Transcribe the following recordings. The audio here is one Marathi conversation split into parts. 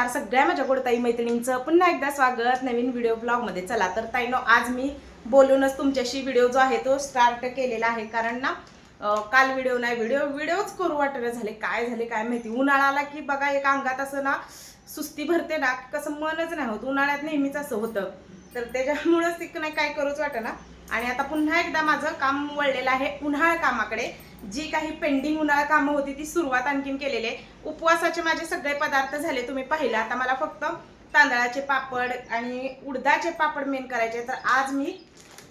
नमस्कार. सगळ्या माझ्या गोडताई मैत्रिणींचं पुन्हा एकदा स्वागत. नवीन व्हिडिओ ब्लॉगमध्ये चला तर ताईनो आज मी बोलूनच तुमच्याशी व्हिडिओ जो आहे तो स्टार्ट केलेला आहे. कारण ना काल व्हिडिओ नाही व्हिडिओ व्हिडिओच करू वाटणं झाले. काय झाले काय माहिती. उन्हाळा आला की बघा एक अंगात असं ना सुस्ती भरते ना कसं मनच नाही होत. उन्हाळ्यात नेहमीच असं होतं. तर त्याच्यामुळंच तिक नाही काय करूच वाटेना. आणि आता पुन्हा एकदा माझं काम वळलेलं आहे उन्हाळा कामाकडे. जी काही पेंडिंग उन्हाळा कामं होती ती सुरुवात आणखीन केलेली आहे. उपवासाचे माझे सगळे पदार्थ झाले तुम्ही पाहिलं. आता मला फक्त तांदळाचे पापड आणि उडदाचे पापड मेन करायचे तर आज मी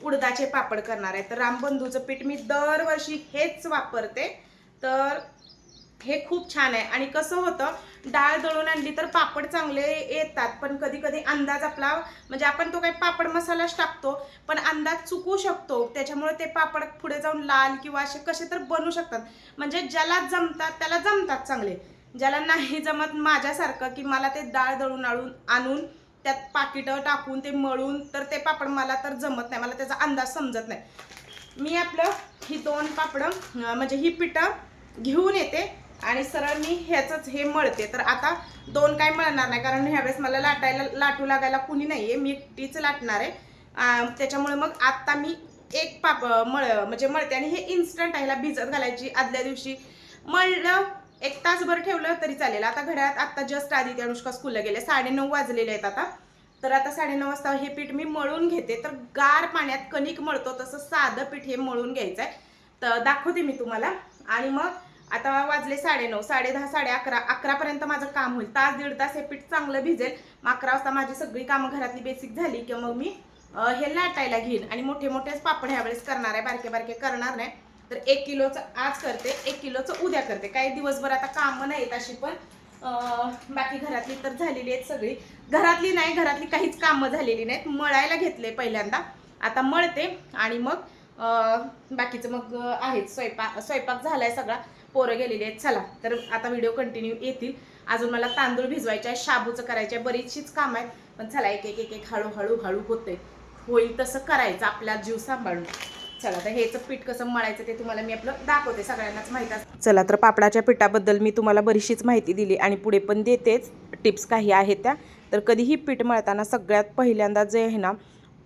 उडदाचे पापड करणार आहे. तर रामबंधूचं पीठ मी दरवर्षी हेच वापरते. तर हे खूप छान आहे. आणि कसं होतं डाळ दळून आणली तर पापड चांगले येतात. पण कधी कधी अंदाज आपला म्हणजे आपण तो काही पापड मसालाच टाकतो पण अंदाज चुकू शकतो. त्याच्यामुळे ते पापड पुढे जाऊन लाल किंवा असे कसे तर बनू शकतात. म्हणजे ज्याला जमतात त्याला जमतात चांगले. ज्याला नाही जमत माझ्यासारखं की मला ते डाळ दळून आणून आणून त्यात पाकिटं टाकून ते मळून तर ते पापड मला तर जमत नाही. मला त्याचा अंदाज समजत नाही. मी आपलं ही दोन पापडं म्हणजे ही पिठं घेऊन येते. आणि सरळ मी ह्याचंच हे मळते. तर आता दोन काय मळणार नाही कारण ह्यावेळेस मला लाटायला लाटू लागायला कुणी नाही आहे मी एकटीच लाटणार आहे. त्याच्यामुळे मग आत्ता मी एक पाप मळ म्हणजे मळते. आणि हे इन्स्टंट आहे ह्याला भिजत घालायची आदल्या दिवशी. मळलं एक तासभर ठेवलं तरी चालेल. आता घड्याळात आत्ता जस्ट आधी ते अनुष्का स्कूलला गेले. साडेनऊ वाजलेले आहेत आता. तर आता साडेनऊ वाजता हे पीठ मी मळून घेते. तर गार पाण्यात कणिक मळतो. तसं साधं पीठ हे मळून घ्यायचं आहे तर दाखवते मी तुम्हाला. आणि मग आता वाजले साडेनऊ साडे दहा साडे अकरा अकरापर्यंत माझं काम होईल. तास दीड तास हे पीठ चांगलं भिजेल. मग अकरा वाजता माझी सगळी कामं घरातली बेसिक झाली की मग मी हे लाटायला घेईन. आणि मोठे मोठेच पापड ह्यावेळेस करणार आहे बारके बारके करणार नाही. तर एक किलोचं आज करते एक किलोचं उद्या करते. काही दिवसभर आता कामं नाहीत अशी पण बाकी घरातली तर झालेली आहेत सगळी. घरातली नाही घरातली काहीच कामं झालेली नाहीत. मळायला घेतले पहिल्यांदा. आता मळते आणि मग बाकीचं मग आहेत. आहेच स्वयंपाक स्वयंपाक आहे सगळा. पोरं गेलेली आहेत. चला तर आता व्हिडिओ कंटिन्यू येतील. अजून मला तांदूळ भिजवायचे आहे शाबूचं करायचे आहे बरीचशीच काम आहेत. पण चला एक एक एक एक हळूहळू हळू होते होईल तसं करायचं आपला जीव सांभाळून. चला तर हेचं पीठ कसं मळायचं ते तुम्हाला मी आपलं दाखवते सगळ्यांनाच माहीत असतं चला तर पापडाच्या पिठाबद्दल मी तुम्हाला बरीचशीच माहिती दिली आणि पुढे पण देतेच. टिप्स काही आहेत त्या. तर कधीही पीठ मळताना सगळ्यात पहिल्यांदा जे आहे ना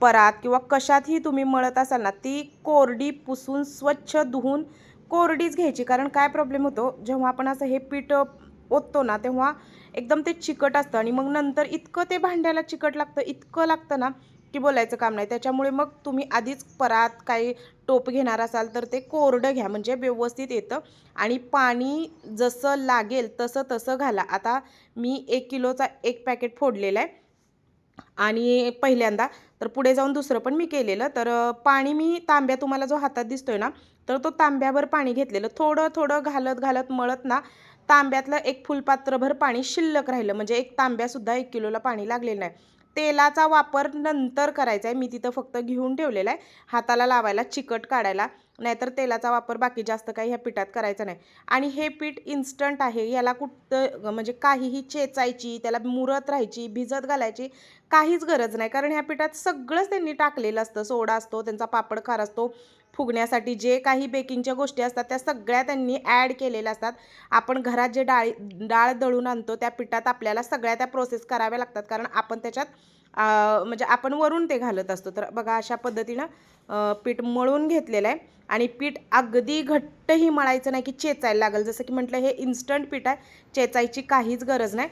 परात किंवा कशातही तुम्ही मळत असाल ना ती कोरडी पुसून स्वच्छ धुवून कोरडीच घ्यायची. कारण काय प्रॉब्लेम होतो? जेव्हा आपण असं हे पीठ ओततो ना तेव्हा एकदम ते चिकट असतं आणि मग नंतर इतकं ते भांड्याला चिकट लागतं इतकं लागतं ना की बोलायचं काम नाही. त्याच्यामुळे मग तुम्ही आधीच परात काही टोप घेणार असाल तर ते कोरडं घ्या. म्हणजे व्यवस्थित येतं आणि पाणी जसं लागेल तसं तसं घाला. आता मी एक किलोचा एक पॅकेट फोडलेला आहे. आणि पहिल्यांदा तर पुढे जाऊन दुसरं पण मी केलेलं. तर पाणी मी तांब्या तुम्हाला जो हातात दिसतोय ना तर तो तांब्याभर पाणी घेतलेलं. थोडं थोडं घालत घालत मळत ना तांब्यातलं एक फुलपात्रभर पाणी शिल्लक राहिलं. म्हणजे एक तांब्यासुद्धा एक किलोला पाणी लागलेलं नाही. तेलाचा वापर नंतर करायचा आहे. मी तिथं फक्त घेऊन ठेवलेला आहे. हाताला लावायला चिकट काढायला. नाहीतर तेलाचा वापर बाकी जास्त काही ह्या पिठात करायचा नाही. आणि हे पीठ इन्स्टंट आहे. याला कुठं म्हणजे काहीही चेचायची त्याला मुरत राहायची भिजत घालायची काहीच गरज नाही. कारण ह्या पिठात सगळंच त्यांनी टाकलेलं असतं. सोडा असतो त्यांचा पापड खार असतो. फुगण्यासाठी जे काही बेकिंगच्या गोष्टी असतात त्या सगळ्या त्यांनी ॲड केलेल्या असतात. आपण घरात जे डाळी डाळ दळून आणतो त्या पिठात आपल्याला सगळ्या त्या प्रोसेस कराव्या लागतात. कारण आपण त्याच्यात म्हणजे आपण वरून ते घालत असतो. तर बघा अशा पद्धतीनं पीठ मळून घेतलेलं आहे. आणि पीठ अगदी घट्टही मळायचं नाही की चेचायला लागेल. जसं की म्हटलं हे इन्स्टंट पीठ आहे. चेचायची काहीच गरज नाही.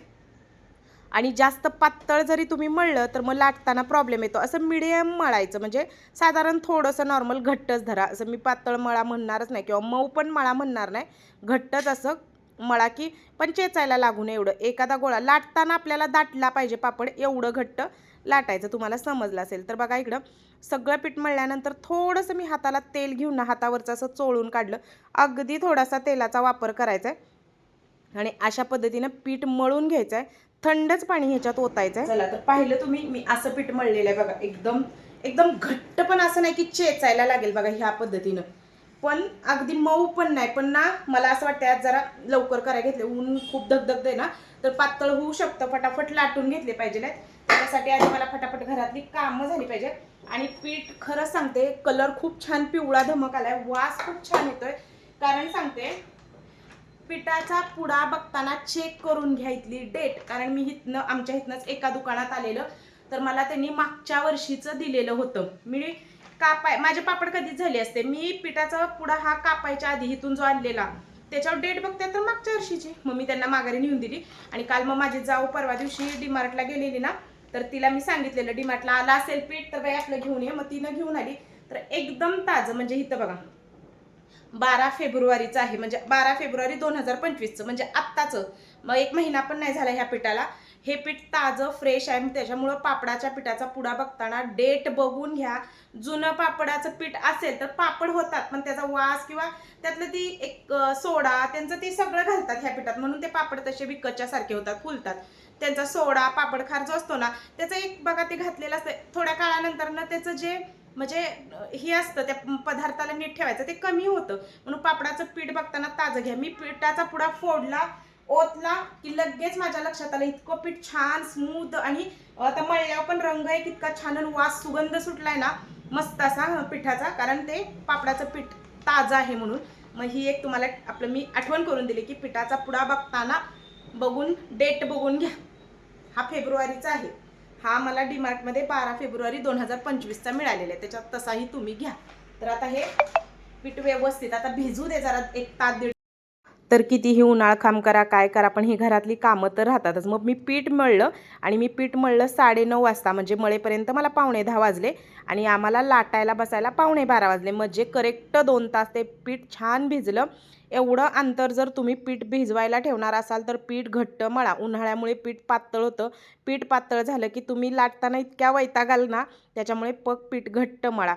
आणि जास्त पातळ जरी तुम्ही मळलं तर मग लाटताना प्रॉब्लेम येतो. असं मिडियम मळायचं. म्हणजे साधारण थोडंसं नॉर्मल घट्टच धरा. असं मी पातळ मळा म्हणणारच नाही किंवा मऊ पण मळा म्हणणार नाही. घट्टच असं मळा की पण चेचायला लागू नये एवढं. एखादा गोळा लाटताना आपल्याला दाटला पाहिजे पापड एवढं घट्ट लाटायचं. तुम्हाला समजलं असेल. तर बघा इकडं सगळं पीठ मळल्यानंतर थोडंसं मी हाताला तेल घेऊन ना हातावरचं असं चोळून काढलं. अगदी थोडासा तेलाचा वापर करायचा आहे आणि अशा पद्धतीनं पीठ मळून घ्यायचं आहे थंडच पाणी ह्याच्यात ओतायचं आहे चला तर पाहिलं तुम्ही मी असं पीठ मळलेलं आहे बघा एकदम एकदम घट्ट पण असं नाही की चेचायला लागेल बघा ह्या पद्धतीनं. पण अगदी मऊ पण नाही पण ना मला असं वाटतं आज जरा लवकर करायला घेतले ऊन खूप धगधगते आहे ना तर पातळ होऊ शकतं फटाफट लाटून घेतले पाहिजे त्यासाठी आधी मला फटाफट घरातली कामं झाली पाहिजे. आणि पीठ खरंच सांगते कलर खूप छान पिवळा धमक आलाय वास खूप छान येतोय. कारण सांगते पिठाचा पुडा बघताना चेक करून घ्या इथली डेट कारण मी इथनं आमच्या इथनंच एका दुकानात आलेलं. तर मला त्यांनी मागच्या वर्षीचं दिलेलं होतं. मी कापाय माझे पापड कधीच झाले असते. मी पिठाचा पुडा हा कापायच्या आधी इथून जो आणलेला त्याच्यावर डेट बघते तर मागच्या वर्षीची. मग मी त्यांना माघारी नेऊन दिली. आणि काल मग माझी जाऊ परवा दिवशी डीमार्टला गेलेली ना तर तिला मी सांगितलेलं डीमार्टला आला असेल पीठ तर बाई आपलं घेऊन ये. मग तिनं घेऊन आली. तर एकदम ताजं म्हणजे इथं बघा. बारा फेब्रुवारीचं आहे. म्हणजे बारा फेब्रुवारी दोन हजार पंचवीसचं. म्हणजे आत्ताचं. मग एक महिना पण नाही झाला ह्या पिठाला. हे पीठ ताजं फ्रेश आहे. त्याच्यामुळं पापडाच्या पिठाचा पुडा बघताना डेट बघून घ्या. जुनं पापडाचं पीठ असेल तर पापड होतात. पण त्याचा वास किंवा त्यातलं ती एक सोडा त्यांचं ते सगळं घालतात ह्या पिठात. म्हणून ते पापड तसे विकच्यासारखे होतात फुलतात. त्यांचा सोडा पापड खार जो असतो ना त्याचं एक बघा ते घातलेलं असतं. थोड्या काळानंतर ना त्याचं जे म्हणजे हे असतं त्या पदार्थाला नीट ठेवायचं ते कमी होतं. म्हणून पापडाचं पीठ बघताना ताजं घ्या. मी पिठाचा पुडा फोडला ओतला की लगेच माझ्या लक्षात आलं इतकं पीठ छान स्मूथ आणि आता मळल्यावर पण रंग आहे इतका छान आणि वास सुगंध सुटलाय ना मस्त असा पिठाचा. कारण ते पापडाचं पीठ ताजं आहे म्हणून. मग ही एक तुम्हाला आपलं मी आठवण करून दिली की पिठाचा पुडा बघताना बघून डेट बघून घ्या. हा फेब्रुवारीचा आहे. हा मला डीमार्टमध्ये बारा फेब्रुवारी दोन हजार पंचवीसचा मिळालेला आहे. त्याच्यात तसाही तुम्ही घ्या. तर आता हे पीठ व्यवस्थित आता भिजू दे जरा एक तास दीड तर कितीही उन्हाळ खाम करा काय करा पण ही घरातली कामं तर राहतातच. मग मी पीठ मळलं आणि मी पीठ मळलं साडेनऊ वाजता म्हणजे मळेपर्यंत मला पावणे दहा वाजले आणि आम्हाला लाटायला बसायला पावणे बारा वाजले. म्हणजे करेक्ट दोन तास ते पीठ छान भिजलं. एवढं अंतर जर तुम्ही पीठ भिजवायला ठेवणार असाल तर पीठ घट्ट मळा. उन्हाळ्यामुळे पीठ पातळ होतं. पीठ पातळ झालं की तुम्ही लाटताना इतक्या वैतागाल ना त्याच्यामुळे पग पीठ घट्ट मळा.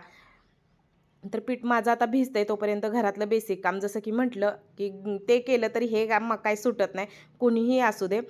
तर पीठ माझं आता भिजतंय तोपर्यंत घरातलं बेसिक काम. जसं की म्हटलं की ते केलं तरी हे काम मग काही सुटत नाही. कोणीही असू दे.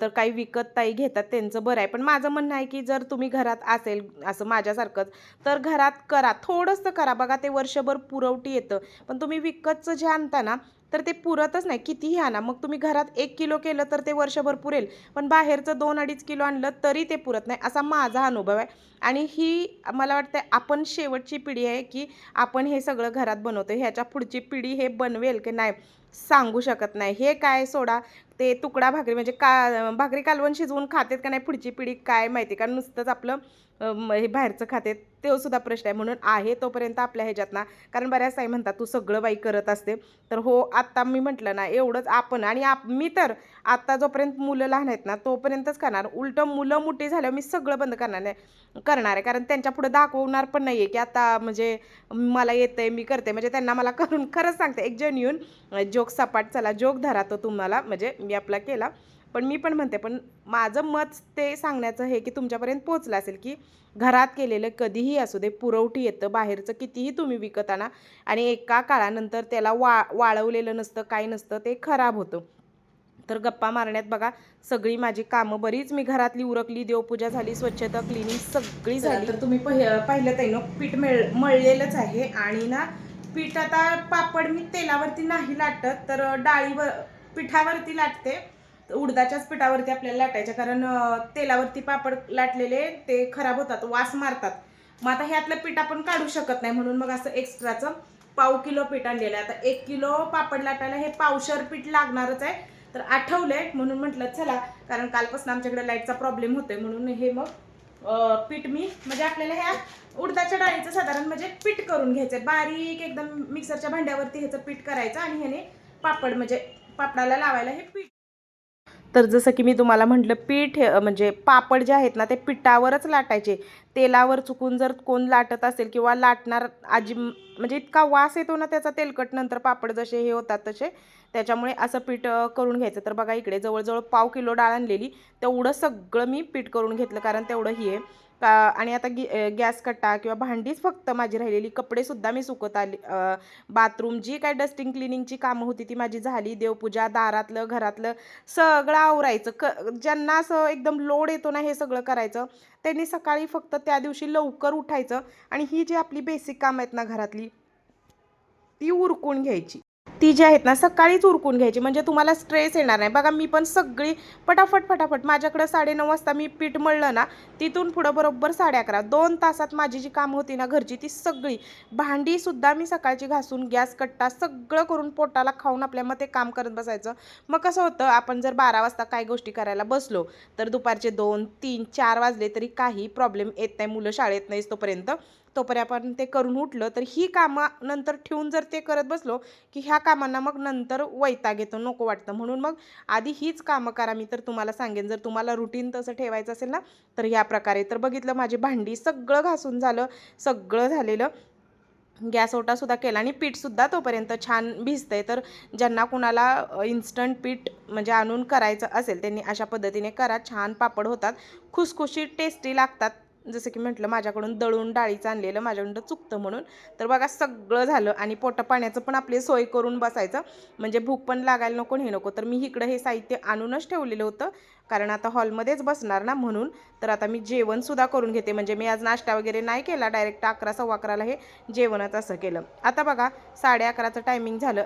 तर काही विकत ताई घेतात त्यांचं बरं आहे. पण माझं म्हणणं आहे की जर तुम्ही घरात असेल असं माझ्यासारखंच तर घरात करा. थोडंसं करा. बघा ते वर्षभर पुरवठी येतं. पण तुम्ही विकतचं जे आणता ना तर ते पुरतच नाही. कितीही आणा मग तुम्ही घरात एक किलो केलं तर ते वर्षभर पुरेल. पण बाहेरचं दोन अडीच किलो आणलं तरी ते पुरत नाही असा माझा अनुभव आहे. आणि ही मला वाटतं आपण शेवटची पिढी आहे की आपण हे सगळं घरात बनवतो ह्याच्या पुढची पिढी हे बनवेल की नाही सांगू शकत नाही. हे काय सोडा ते तुकडा भाकरी म्हणजे का भाकरी कालवण शिजवून खातेत का नाही पुढची पिढी काय माहिती? कारण नुसतंच आपलं हे बाहेरचं खाते तो सुद्धा प्रश्न आहे. म्हणून आहे तोपर्यंत आपल्या ह्याच्यात ना कारण बऱ्याच ताई म्हणतात तू सगळं बाई करत असते. तर हो आत्ता मी म्हटलं ना एवढंच आपण आणि आप मी तर आत्ता जोपर्यंत मुलं लहान आहेत ना तोपर्यंतच करणार. उलटं मुलं मोठी झाल्यावर मी सगळं बंद करणार नाही करणार आहे. कारण त्यांच्या पुढे दाखवणार पण नाही आहे की आता म्हणजे मला येतं आहे मी करते म्हणजे त्यांना मला करून खरंच सांगते. एक जेन्युन जोक सपाट चला जोक धरा तो तुम्हाला. म्हणजे मी आपला केला. पण मी पण म्हणते पण माझं मत ते सांगण्याचं हे की तुमच्यापर्यंत पोचलं असेल की घरात केलेलं कधीही असू दे पुरवठी येतं बाहेरचं कितीही तुम्ही विकत आणा आणि एका काळानंतर त्याला वा वाळवलेलं नसतं काही नसतं ते खराब होतं. तर गप्पा मारण्यात बघा सगळी माझी कामं बरीच मी घरातली उरकली देवपूजा झाली स्वच्छता क्लिनिंग सगळी झाली. तर तुम्ही पाहिलं ते पीठ मिळ मळलेलंच आहे आणि ना पीठ आता पापड मी तेलावरती नाही लाटत तर डाळीवर पिठावरती लाटते. उडदाच्याच पिठावरती आपल्याला लाटायच्या कारण तेलावरती पापड लाटलेले ते खराब होतात वास मारतात. मग आता ह्यातलं पीठ आपण काढू शकत नाही म्हणून मग असं एक्स्ट्राचं पाव किलो पीठ आणलेलं आहे. आता एक किलो पापड लाटायला हे पावशर पीठ लागणारच आहे तर आठवलं आहे म्हणून म्हटलं चला कारण कालपासून आमच्याकडे लाईटचा प्रॉब्लेम होतोय म्हणून हे मग पीठ मी म्हणजे आपल्याला ह्या उडदाच्या डाळीचं साधारण म्हणजे पीठ करून घ्यायचं बारीक एकदम मिक्सरच्या भांड्यावरती ह्याचं पीठ करायचं आणि ह्याने पापड म्हणजे पापडाला लावायला हे पीठ तर जसं की मी तुम्हाला म्हटलं पीठ म्हणजे पापड जे आहेत ना ते पिठावरच लाटायचे. तेलावर चुकून जर कोण लाटत असेल किंवा लाटणार आजी म्हणजे इतका वास येतो ना त्याचा तेलकट नंतर पापड जसे हे होतात तसे त्याच्यामुळे असं पीठ करून घ्यायचं. तर बघा इकडे जवळजवळ पाव किलो डाळ आणलेली तेवढं सगळं मी पीठ करून घेतलं कारण तेवढं ही आहे. का आणि आता गी गॅस कट्टा किंवा भांडीच फक्त माझी राहिलेली कपडेसुद्धा मी सुकत आली बाथरूम जी काय डस्टिंग क्लिनिंगची कामं होती ती माझी झाली देवपूजा दारातलं घरातलं सगळं आवरायचं. क ज्यांना असं एकदम लोड येतो ना हे सगळं करायचं त्यांनी सकाळी फक्त त्या दिवशी लवकर उठायचं आणि ही जी आपली बेसिक कामं आहेत ना घरातली ती उरकून घ्यायची. ती जी आहेत ना सकाळीच उरकून घ्यायची. म्हणजे तुम्हाला स्ट्रेस येणार नाही. बघा मी पण सगळी पटाफट फटाफट माझ्याकडं साडेनऊ वाजता मी पीठ मळलं ना तिथून पुढं बरोबर साडे अकरा. दोन तासात माझी जी कामं होती ना घरची ती सगळी. भांडीसुद्धा मी सकाळची घासून गॅस कट्टा सगळं करून पोटाला खाऊन आपल्या मग ते काम करत बसायचं. मग कसं होतं आपण जर बारा वाजता काय गोष्टी करायला बसलो तर दुपारचे दोन तीन चार वाजले तरी काही प्रॉब्लेम येत नाही. मुलं शाळेत नाहीच तोपर्यंत. तोपर्यंत ते करून उठलं तर ही कामं नंतर ठेवून जर ते करत बसलो की ह्या कामांना मग नंतर वैताग येतो नको वाटतं. म्हणून मग आधी हीच कामं करा. मी तर तुम्हाला सांगेन जर तुम्हाला रुटीन तसं ठेवायचं असेल ना तर ह्या प्रकारे. तर बघितलं माझी भांडी सगळं घासून झालं सगळं झालेलं. गॅस ओटासुद्धा केला आणि पीठसुद्धा तोपर्यंत छान भिजतं आहे तर ज्यांना कुणाला इन्स्टंट पीठ म्हणजे आणून करायचं असेल त्यांनी अशा पद्धतीने करा. छान पापड होतात. खुसखुशीत टेस्टी लागतात. जसं की म्हटलं माझ्याकडून दळून डाळीचं आणलेलं माझ्याकडून चुकतं म्हणून. तर बघा सगळं झालं आणि पोटा पाण्याचं पण आपली सोय करून बसायचं. म्हणजे भूक पण लागायला नको हे नको. तर मी इकडं हे साहित्य आणूनच ठेवलेलं होतं. कारण आता हॉलमध्येच बसणार ना म्हणून. तर आता मी जेवणसुद्धा करून घेते. म्हणजे मी आज नाश्ता वगैरे नाही केला. डायरेक्ट अकरा सव्वा अकराला हे जेवणच असं केलं. आता बघा साडे अकराचं टायमिंग झालं.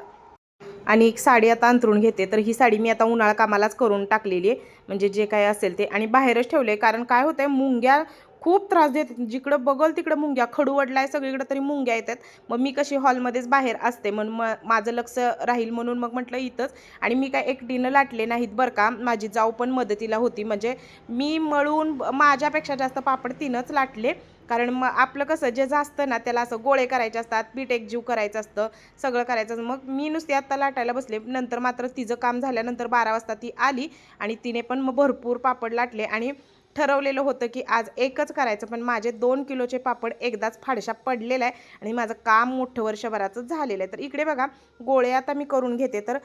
आणि एक साडी आता अंतरून घेते. तर ही साडी मी आता उन्हाळा कामालाच करून टाकलेली आहे. म्हणजे जे काय असेल ते. आणि बाहेरच ठेवले कारण काय होतं आहे मुंग्या खूप त्रास देत जिकडं बघल तिकडं मुंग्या खडू वडलाय सगळीकडं तरी मुंग्या येतात. मग मी कशी हॉलमध्येच बाहेर असते. म्हणून मग माझं लक्ष राहील म्हणून मग म्हटलं इथंच. आणि मी काय एकटीनं लाटले नाहीत बरं का. माझी जाऊ पण मदतीला होती. म्हणजे मी मळून माझ्यापेक्षा जास्त पापड तिनंच लाटले. कारण मग आपलं कसं जे जास्त ना त्याला असं गोळे करायचे असतात पीठ एकजीव करायचं असतं सगळं करायचं असतं. मग मी नुसती आत्ता लाटायला बसले. नंतर मात्र तिचं काम झाल्यानंतर बारा वाजता ती आली आणि तिने पण मग भरपूर पापड लाटले. आणि ठरवलेलं होतं की आज एकच करायचं पण माझे दोन किलोचे पापड एकदाच फाडशा पडलेला आहे आणि माझं काम मोठं वर्षभराचं झालेलं आहे. तर इकडे बघा गोळे आता मी करून घेते. तर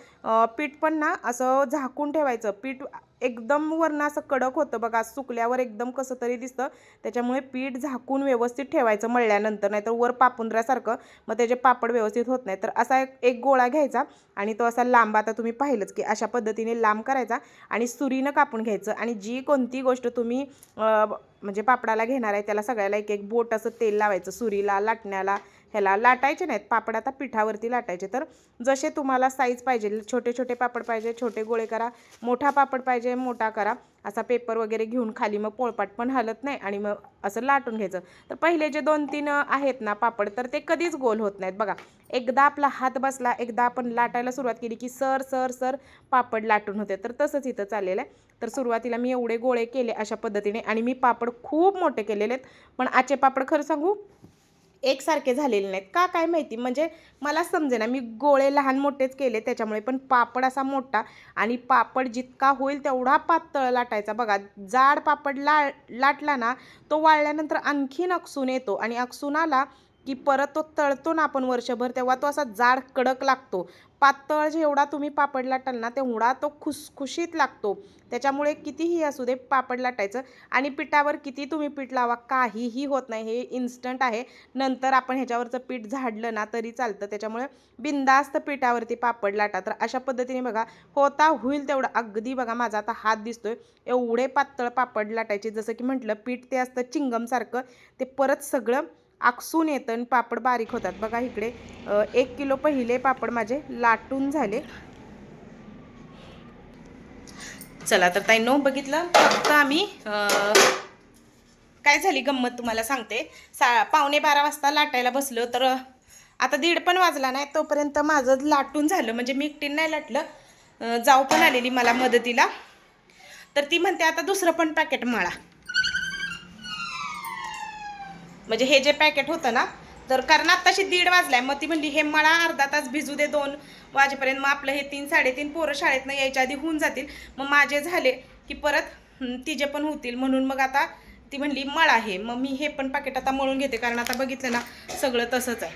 पीठ पण ना असं झाकून ठेवायचं. पीठ एकदम वरनं असं कडक होतं बघा सुकल्यावर एकदम कसं तरी दिसतं. त्याच्यामुळे पीठ झाकून व्यवस्थित ठेवायचं मळल्यानंतर नाहीतर वर पापुंद्र्यासारखं मग त्याचे पापड व्यवस्थित होत नाही. तर असा एक एक गोळा घ्यायचा आणि तो असा लांब आता तुम्ही पाहिलंच की अशा पद्धतीने लांब करायचा आणि सुरीनं कापून घ्यायचं. आणि जी कोणती गोष्ट तुम्ही म्हणजे पापडाला घेणार आहे त्याला सगळ्याला एक एक बोट असं तेल लावायचं सुरीला लाटण्याला ह्याला लाटायचे नाहीत. पापड आता पिठावरती लाटायचे. तर जसे तुम्हाला साईज पाहिजे छोटे छोटे पापड पाहिजे छोटे गोळे करा मोठा पापड पाहिजे मोठा करा. असा पेपर वगैरे घेऊन खाली मग पोळपाट पण हलत नाही आणि मग असं लाटून घ्यायचं. तर पहिले जे दोन तीन आहेत ना पापड तर ते कधीच गोल होत नाहीत. बघा एकदा आपला हात बसला एकदा आपण लाटायला सुरुवात केली की सर सर सर पापड लाटून होते. तर तसंच इथं चाललेलं आहे. तर सुरुवातीला मी एवढे गोळे केले अशा पद्धतीने आणि मी पापड खूप मोठे केलेले आहेत. पण आचे पापड खरं सांगू? एकसारखे झालेले नाहीत. का काय माहिती? म्हणजे मला समजे ना मी गोळे लहान मोठेच केले त्याच्यामुळे पण पापड असा मोठा आणि पापड जितका होईल तेवढा पातळ लाटायचा. बघा जाड पापड ला लाटला ना तो वाळल्यानंतर आणखीन अक्सून येतो आणि अक्सून आला की परत तो तळतो ना आपण वर्षभर तेव्हा तो असा जाड कडक लागतो. पातळ जेवढा तुम्ही पापड लाटाल ना तेवढा तो खुसखुशीत लागतो. त्याच्यामुळे कितीही असू दे पापड लाटायचं. आणि पिठावर किती तुम्ही पीठ लावा काहीही होत नाही. हे इन्स्टंट आहे. नंतर आपण ह्याच्यावरचं पीठ झाडलं ना तरी चालतं. त्याच्यामुळे बिंदास्त पिठावरती पापड लाटा. तर अशा पद्धतीने बघा होता होईल तेवढं. अगदी बघा माझा आता हात दिसतोय. एवढे पातळ पापड लाटायचे. जसं की म्हटलं पीठ ते असतं चिंगमसारखं. ते परत सगळं आकसून येतं आणि पापड बारीक होतात. बघा इकडे एक किलो पहिले पापड माझे लाटून झाले. चला तर ताईंनो बघितलं. फक्त आम्ही काय झाली गंमत तुम्हाला सांगते. सा पावणे बारा वाजता लाटायला बसलो तर आता दीड पण वाजला नाही तोपर्यंत माझं लाटून झालं. म्हणजे मी एकटीन नाही लाटलं. जाऊ पण आलेली मला मदतीला. तर ती म्हणते आता दुसरं पण पॅकेट मळा. म्हणजे हे जे पॅकेट होतं ना तर कारण आत्ताशी दीड वाजलाय. मग ती म्हणली हे मला अर्धा तास भिजू दे दोन वाजेपर्यंत. मग आपलं हे तीन साडेतीन पोरं शाळेतनं यायच्या आधी होऊन जातील. मग माझे झाले की परत तिचे पण होतील. म्हणून मग आता ती म्हणली मळा आहे मग मी हे पण पॅकेट आता मळून घेते. कारण आता बघितलं ना सगळं तसंच आहे.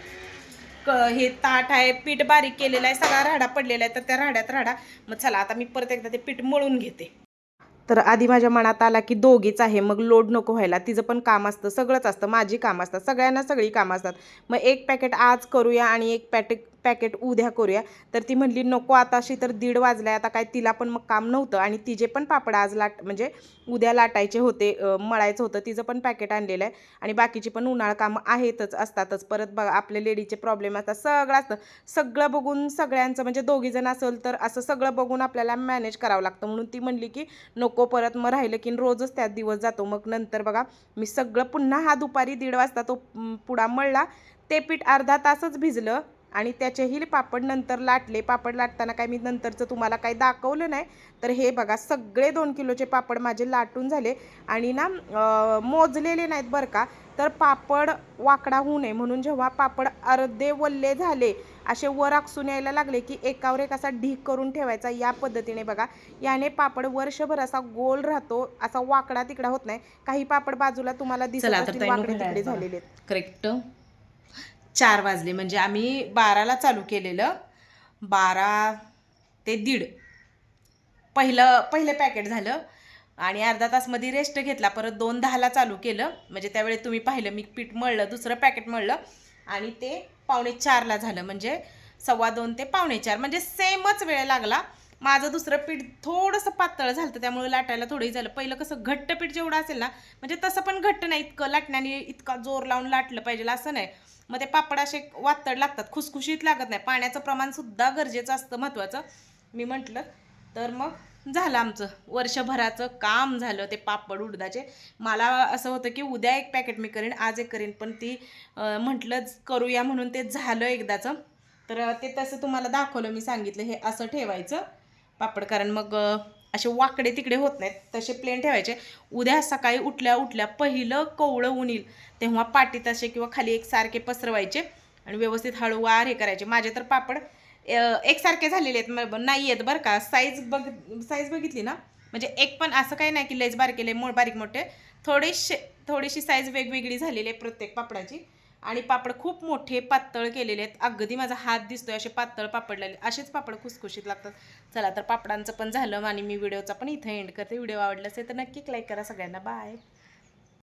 क हे ताट आहे पीठ बारीक केलेलं आहे सगळा राडा पडलेला आहे. तर त्या राड्यात राडा. मग चला आता मी परत एकदा ते पीठ मळून घेते. तर आधी माझ्या मनात आला की दोघीच आहे मग लोड नको व्हायला. तिचं पण काम असतं सगळंच असतं माझी काम असतात सगळ्यांना सगळी कामं असतात. मग एक पॅकेट आज करूया आणि एक पॅकेट पॅकेट उद्या करूया. तर ती म्हणली नको आता अशी तर दीड वाजलाय आता काय तिला पण मग काम नव्हतं आणि तिचे पण पापड आज लाट म्हणजे उद्या लाटायचे होते मळायचं होतं तिचं पण पॅकेट आणलेलं आहे आणि बाकीची पण उन्हाळ कामं आहेतच असतातच. परत बघा आपल्या लेडीचे प्रॉब्लेम असतात सगळं असतं. सगळं बघून सगळ्यांचं म्हणजे दोघीजण असेल तर असं सगळं बघून आपल्याला मॅनेज करावं लागतं. म्हणून ती म्हणली की नको परत मग राहिलं की रोजच त्यात दिवस जातो. मग नंतर बघा मी सगळं पुन्हा हा दुपारी दीड वाजता तो पुडा मळला. ते पीठ अर्धा तासच भिजलं. आणि त्याचेही पापड नंतर लाटले. पापड लाटताना काय मी नंतरचं तुम्हाला काही दाखवलं नाही. तर हे बघा सगळे दोन किलोचे पापड माझे लाटून झाले. आणि ना मोजलेले नाहीत बरं का. तर पापड वाकडा होऊ नये म्हणून जेव्हा पापड अर्धे वल्ले झाले असे वर आकसून यायला लागले की एकावर एक असा ढीक करून ठेवायचा या पद्धतीने बघा. याने पापड वर्षभर असा गोल राहतो असा वाकडा तिकडा होत नाही. काही पापड बाजूला तुम्हाला दिसत वाकडे तिकडे. झालेले आहेत. करेक्ट चार वाजले. म्हणजे आम्ही बाराला चालू केलेलं. बारा ते दीड. पहिलं पहिलं पॅकेट झालं. आणि अर्धा तासमध्ये रेस्ट घेतला. परत दोन दहाला चालू केलं. म्हणजे त्यावेळी तुम्ही पाहिलं मी पीठ मळलं दुसरं पॅकेट मळलं. आणि ते पावणे चारला झालं. म्हणजे सव्वा दोन ते पावणे चार. म्हणजे सेमच वेळ लागला. माझं दुसरं पीठ थोडंसं पातळ झालं होतं, त्यामुळे लाटायला थोडंही झालं. पहिलं कसं घट्ट पीठ जेवढं असेल ना म्हणजे तसं पण घट्ट नाही इतकं लाटण्याने इतका जोर लावून लाटलं पाहिजे असं नाही. मग ते पापड असे वातड लागतात खुसखुशीत लागत नाही. पाण्याचं प्रमाणसुद्धा गरजेचं असतं महत्त्वाचं मी म्हटलं तर मग झालं आमचं. वर्षभराचं काम झालं ते पापड उडदाचे. मला असं होतं की उद्या एक पॅकेट मी करीन आज एक करीन पण ती म्हटलंच म्हटलं करूया म्हणून ते झालं एकदाचं. तर ते तसं तुम्हाला दाखवलं मी सांगितलं हे असं ठेवायचं. पापड कारण मग असे वाकडे तिकडे होत नाहीत तसे प्लेन ठेवायचे. उद्या सकाळी उठल्या उठल्या पहिलं कोवळं उनील तेव्हा पाटीत असे किंवा खाली एकसारखे पसरवायचे आणि व्यवस्थित हळूवार हे करायचे. माझे तर पापड एकसारखे झालेले आहेत. नाही आहेत बरं का. साईज बघ साईज बघितली ना? म्हणजे एक पण असं काही नाही की लयच बारकेले मो बारीक मोठे. थोडेसे थोडीशी साईज वेगवेगळी झालेली आहे प्रत्येक पापडाची. आणि पापड खूप मोठे पातळ केलेले आहेत. अगदी माझा हात दिसतोय असे पातळ पापड लागले. असेच पापड खुसखुशीत लागतात. चला तर पापडांचं पण झालं आणि मी व्हिडिओचा पण इथं एंड करते. व्हिडिओ आवडला असेल तर नक्की लाईक करा सगळ्यांना. बाय